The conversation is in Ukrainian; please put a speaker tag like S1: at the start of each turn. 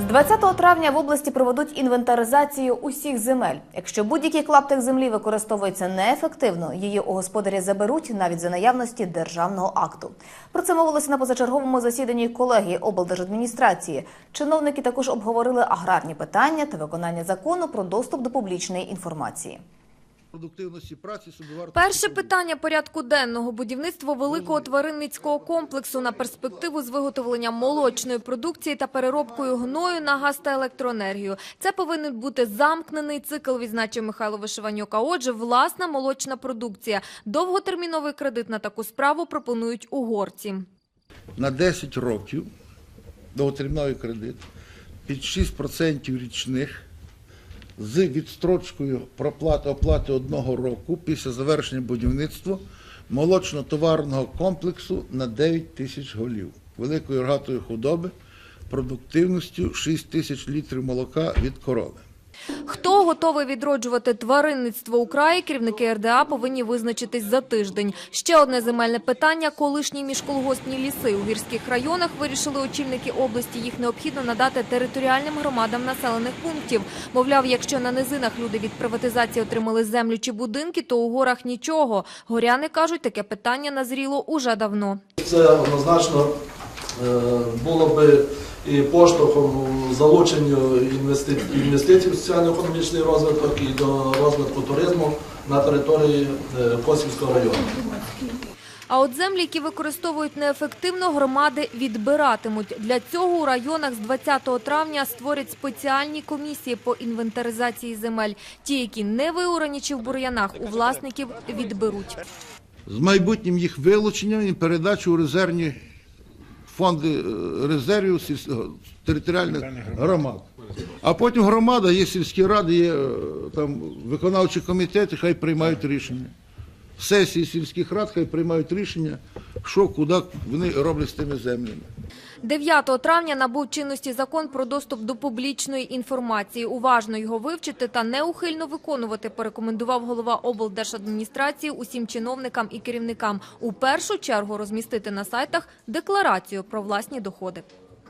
S1: З 20 травня в області проведуть інвентаризацію усіх земель. Якщо будь-який клаптик землі використовується неефективно, її у господарі заберуть навіть за наявності державного акту. Про це мовилося на позачерговому засіданні колегії облдержадміністрації. Чиновники також обговорили аграрні питання та виконання закону про доступ до публічної інформації.
S2: Продуктивності праці.
S3: Перше питання порядку денного будівництво великого тваринницького комплексу на перспективу з виготовленням молочної продукції та переробкою гною на газ та електроенергію. Це повинен бути замкнений цикл, відзначив Михайло Вишиванюк. А отже, власна молочна продукція. Довготерміновий кредит на таку справу пропонують угорці.
S2: на 10 років довготерміновий кредит під 6% річних з відстрочкою проплати оплати одного року після завершення будівництва молочно-товарного комплексу на 9 тисяч голів великої рогатої худоби продуктивністю 6 тисяч літрів молока від корови.
S3: Хто готовий відроджувати тваринництво у краї, керівники РДА повинні визначитись за тиждень. Ще одне земельне питання – колишні міжколгоспні ліси. У гірських районах вирішили очільники області. Їх необхідно надати територіальним громадам населених пунктів. Мовляв, якщо на низинах люди від приватизації отримали землю чи будинки, то у горах нічого. Горяни кажуть, таке питання назріло уже давно.
S4: Це однозначно е, було би і поштовхом залученню інвести- інвестицій в соціально-економічний розвиток і до розвитку туризму на території е, Косівського району.
S3: А от землі, які використовують неефективно, громади відбиратимуть. Для цього у районах з 20 травня створять спеціальні комісії по інвентаризації земель. Ті, які не виорані чи в бур'янах, у власників відберуть.
S2: з майбутнім їх вилученням і передачу у резервні фонди е, резервів сільсь- територіальних громад. А потім громада, є сільські ради, є е, там виконавчі комітети, хай приймають рішення. Сесії сільських рад хай приймають рішення, що куди вони роблять з тими землями.
S3: 9 травня набув чинності закон про доступ до публічної інформації. Уважно його вивчити та неухильно виконувати порекомендував голова облдержадміністрації усім чиновникам і керівникам. У першу чергу розмістити на сайтах декларацію про власні доходи.